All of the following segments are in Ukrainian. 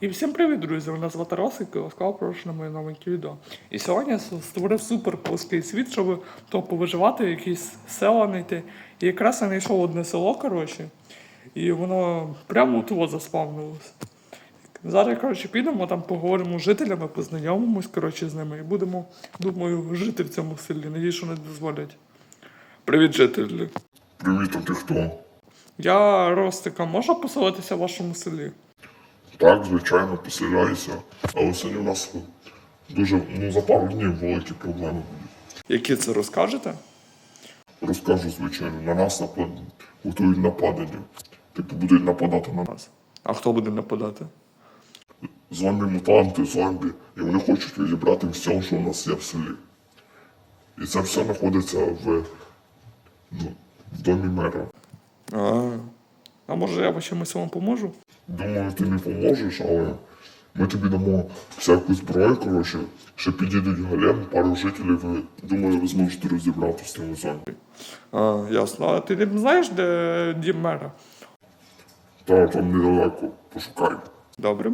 І всім привіт, друзі! Мене звати Росик, і ласкаво прошу на моє новеньке відео. І сьогодні я створив супер плоский світ, щоб то повиживати, якісь села знайти. І якраз я знайшов одне село, коротше, і воно прямо тут заспавнилося. Зараз, коротше, підемо, там поговоримо з жителями, познайомимось, коротше, з ними і будемо, думаю, жити в цьому селі. Надіюсь, що не дозволять. Привіт, жителі. Привіт, а ти хто? Я Ростика, можна поселитися в вашому селі? Так, звичайно, поселяюся, але сьогодні у нас дуже, ну, за пару днів великі проблеми будуть. Які це розкажете? Розкажу, звичайно, на нас напад... готують нападення. Типу будуть нападати на нас. А хто буде нападати? Зомбі-мутанти, зомбі, і вони хочуть відібрати все, що у нас є в селі. І це все знаходиться в, ну, в домі мера. А, а може я чимось вам поможу? Думаю, ти не поможеш, але ми тобі дамо всяку зброю, коротше, ще підійдуть голем, пару жителів, і думаю, ви зможете розібратися з тими зомбі. А, ясно. А ти не знаєш, де дім мера? Та там недалеко, пошукай. Добре.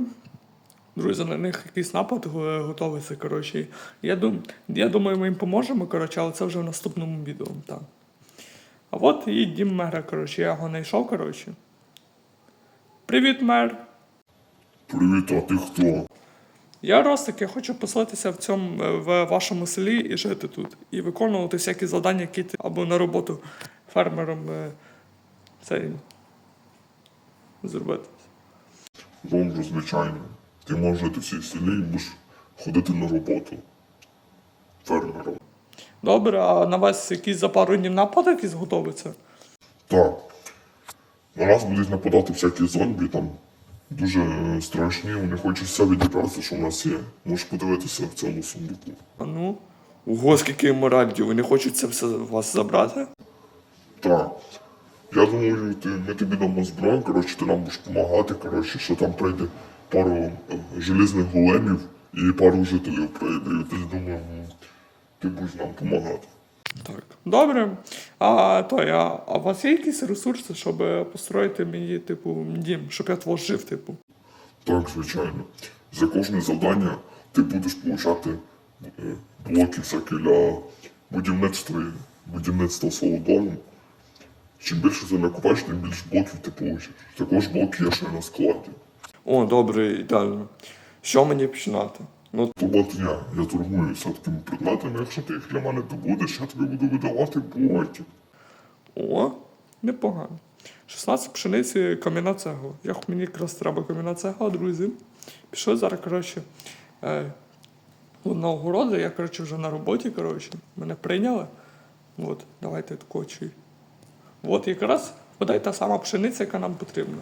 Друзі, на них якийсь напад го- готовиться, коротше. Я, дум... я думаю, ми їм поможемо, коротше, але це вже в наступному відео. Так. А от і дім мера, коротше, я його знайшов, коротше. Привіт, мер! Привіт, а ти хто? Я Ростик, я хочу поселитися в цьому е, в вашому селі і жити тут. І виконувати всякі завдання, які ти або на роботу фермером е, цей зробити. Добре, звичайно. Ти можеш жити в цій селі і будеш ходити на роботу. Фермером. Добре, а на вас якісь за пару днів напад якийсь готовиться? Так. На нас будуть нападати всякі зомбі, там дуже е, страшні, вони хочуть все відібрати, що в нас є. Можеш подивитися в цьому сундуку. А ну. Ого, скільки моральдів, вони хочуть це все у вас забрати? Так. Я думаю, ти, ми тобі дамо зброю, коротше, ти нам будеш допомагати, коротше, що там прийде пару е, желізних големів і пару жителів прийде. І ти думаю, ну, ти будеш нам допомагати. Так. Добре. А той, а, а у вас є якісь ресурси, щоб построїти мені, типу, дім, щоб я твого жив, типу? Так, звичайно. За кожне завдання ти будеш получати е, блоки всякі для будівництва, будівництва свого дому. Чим більше ти накупаєш, тим більше блоків ти получиш. Також блоки є ще на складі. О, добре, ідеально. Що мені починати? Ну, То от я, я торгуюся такими предметами, якщо ти їх для мене добудеш, я тобі буду видавати блоки. о, непогано. 16 пшениці кам'яна цегла. Як мені якраз треба кам'яна цегла, друзі. Пішов зараз, коротше, е, на огороди, я, коротше, вже на роботі, коротше, мене прийняли. От, давайте такочі. От якраз подай та сама пшениця, яка нам потрібна.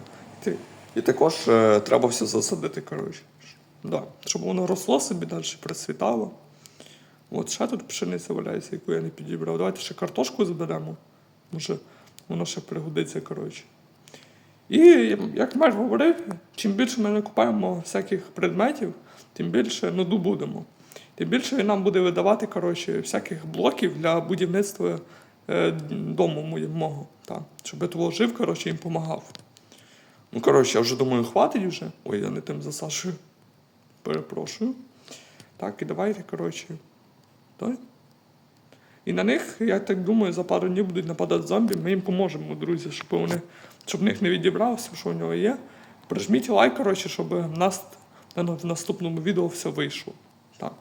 І також е, треба все засадити, коротше. Да, щоб воно росло собі далі, процвітало. От ще тут пшениця валяється, яку я не підібрав. Давайте ще картошку зберемо. Може, воно ще пригодиться, коротше. І як мер говорив, чим більше ми накупаємо всяких предметів, тим більше ну, добудемо. Тим більше нам буде видавати коротше, всяких блоків для будівництва е, дому моє- мого. Так, щоб я того жив, коротше, їм допомагав. Ну, коротше, я вже думаю, хватить вже. Ой, я не тим засашую. Перепрошую. Так, і давайте, коротше. І на них, я так думаю, за пару днів будуть нападати зомбі. Ми їм поможемо, друзі, щоб вони, щоб в них не відібралося, що в нього є. Прижміть лайк, коротше, щоб в нас в наступному відео все вийшло. Так.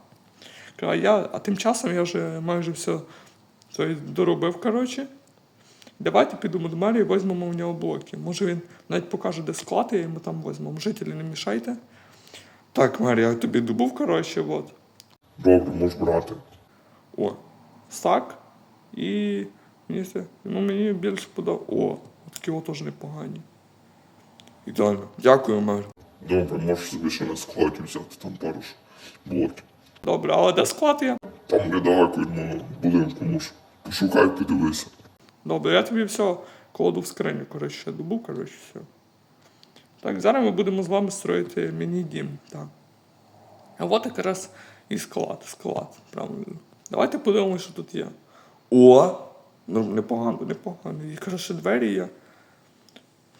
А, я, а тим часом я вже майже все доробив, коротше. Давайте підемо до мерії, візьмемо у нього блоки. Може він навіть покаже, де склад, і ми там візьмемо. Жителі, не мішайте. Так, Марія, я тобі добув, коротше, от. Добре, можеш брати. О, стак. І мені, це- ну, мені більше подобається. О, такі от теж непогані. Ідеально. Дякую, мер. Добре, можеш собі ще на складі взяти там пару ж блоків. Добре, але де склад є? Там недалеко від мого будинку можеш. Пошукай, подивися. Добре, я тобі все кладу в скриню, коротше, добув, коротше, все. Так, зараз ми будемо з вами строїти міні-дім. Так. А от якраз і склад, склад, правильно. Давайте подивимося, що тут є. О! Ну, непогано, непогано. І коротше, двері є.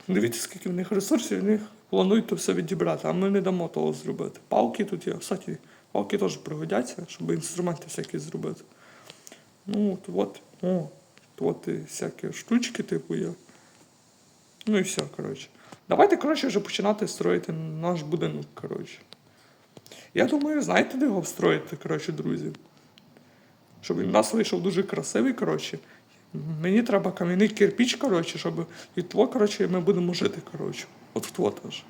Дивіться, скільки в них ресурсів, в них планують то все відібрати, а ми не дамо того зробити. Палки тут є, кстати, палки теж пригодяться, щоб інструменти всякі зробити. Ну, от, от, о, от і всякі штучки, типу, є. Ну і все, коротше. Давайте, коротше, вже починати строїти наш будинок, коротше. Я думаю, знаєте, де його встроїти, коротше, друзі? Щоб він у нас вийшов дуже красивий, коротше. Мені треба кам'яний кирпіч, коротше, щоб від того, коротше, ми будемо жити, коротше. От в того теж.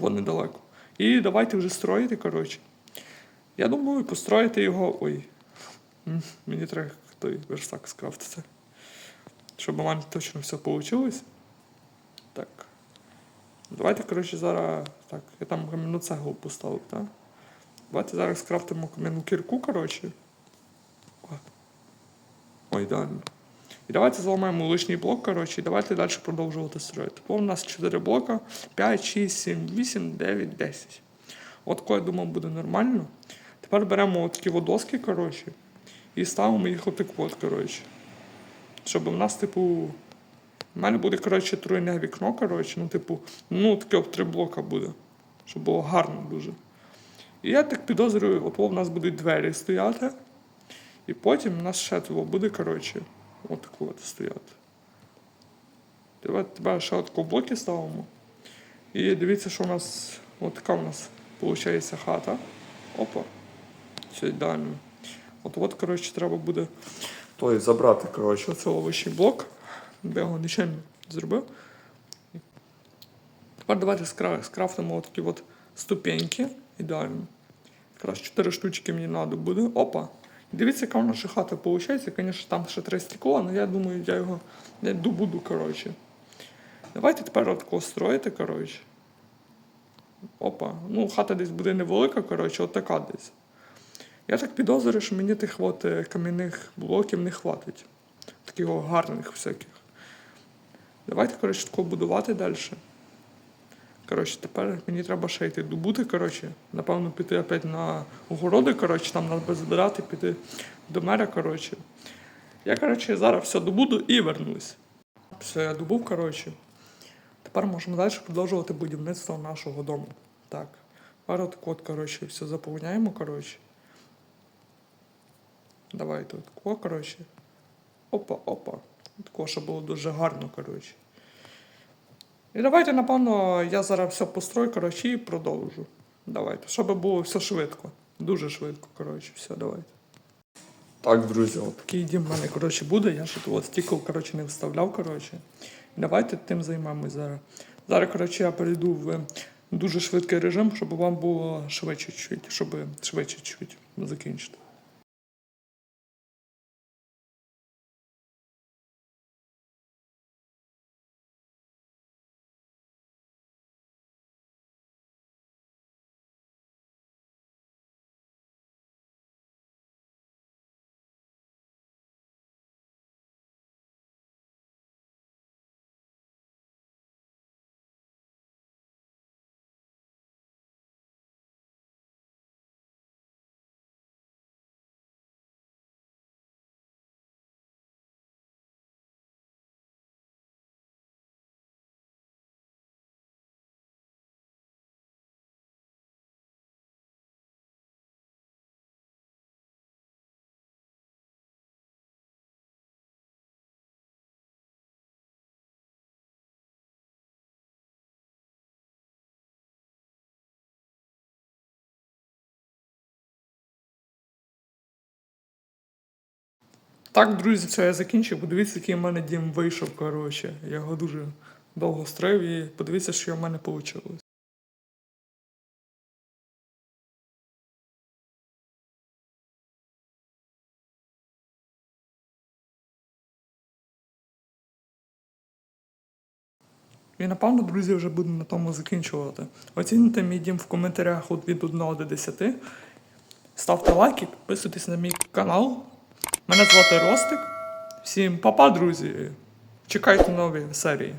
От недалеко. І давайте вже строїти, коротше. Я думаю, построїти його. Ой. Мені треба той верстак скрафтити. Щоб мене точно все вийшло. Так. Давайте, коротше, зараз. Так, я там кам'яну цеглу поставив, так? Давайте зараз скрафтимо кам'яну кірку, коротше. Ой, ідеально. І давайте зламаємо лишній блок, коротше, і давайте далі продовжувати строїти. Бо у нас 4 блока, 5, 6, 7, 8, 9, 10. От я думав, буде нормально. Тепер беремо такі водоски, коротше, і ставимо їх отак от, коротше. Щоб у нас, типу, у мене буде, коротше, труйне вікно, коротше, ну, типу, ну, таке от три блока буде. Щоб було гарно дуже. І я так підозрюю, от у нас будуть двері стояти. І потім у нас ще того буде, коротше, от стояти. Давайте тебе ще от блоки ставимо. І дивіться, що у нас от така у нас виходить хата. Опа. Все ідеально. От от, коротше, треба буде той забрати, коротше, оцей овочий блок. Я його нічим не зробив. Тепер давайте скрафтимо такі от ступеньки. Ідеально. Якраз 4 штучки мені треба буде. Опа. Дивіться, яка наша хата виходить. Звісно, там ще три стекла, але я думаю, я його не добуду, коротше. Давайте тепер от такого строїти, коротше. Опа. Ну, хата десь буде невелика, коротше, от така десь. Я так підозрюю, що мені тих от е, кам'яних блоків не хватить. Таких гарних всяких. Давайте, коротше, такого будувати далі. Коротше, тепер мені треба ще йти добути, коротше. Напевно, піти опять на огороди, коротше, там треба збирати, піти до мера, коротше. Я, коротше, зараз все добуду і вернусь. Все, я добув, коротше. Тепер можемо далі продовжувати будівництво нашого дому. Так. От, от коротше, все заповняємо, коротше. Давайте от тако, коротше. Опа, опа. Тако, щоб було дуже гарно, коротше. І давайте, напевно, я зараз все построю, коротше, і продовжу. Давайте. Щоб було все швидко. Дуже швидко, коротше, все, давайте. Так, друзі, от такий дім в мене, коротше, буде. Я ще тут стікл, коротше, не вставляв, коротше. Давайте тим займемось зараз. Зараз, коротше, я перейду в дуже швидкий режим, щоб вам було швидше чуть, щоб швидше чуть закінчити. Так, друзі, все, я закінчив. Подивіться, який в мене дім вийшов, коротше. Я його дуже довго строїв і подивіться, що в мене вийшло. І напевно, друзі, вже буду на тому закінчувати. Оцінюйте мій дім в коментарях від 1 до 10. Ставте лайки, підписуйтесь на мій канал. Мене звати Ростик. Всім па-па, друзі. Чекайте нові серії.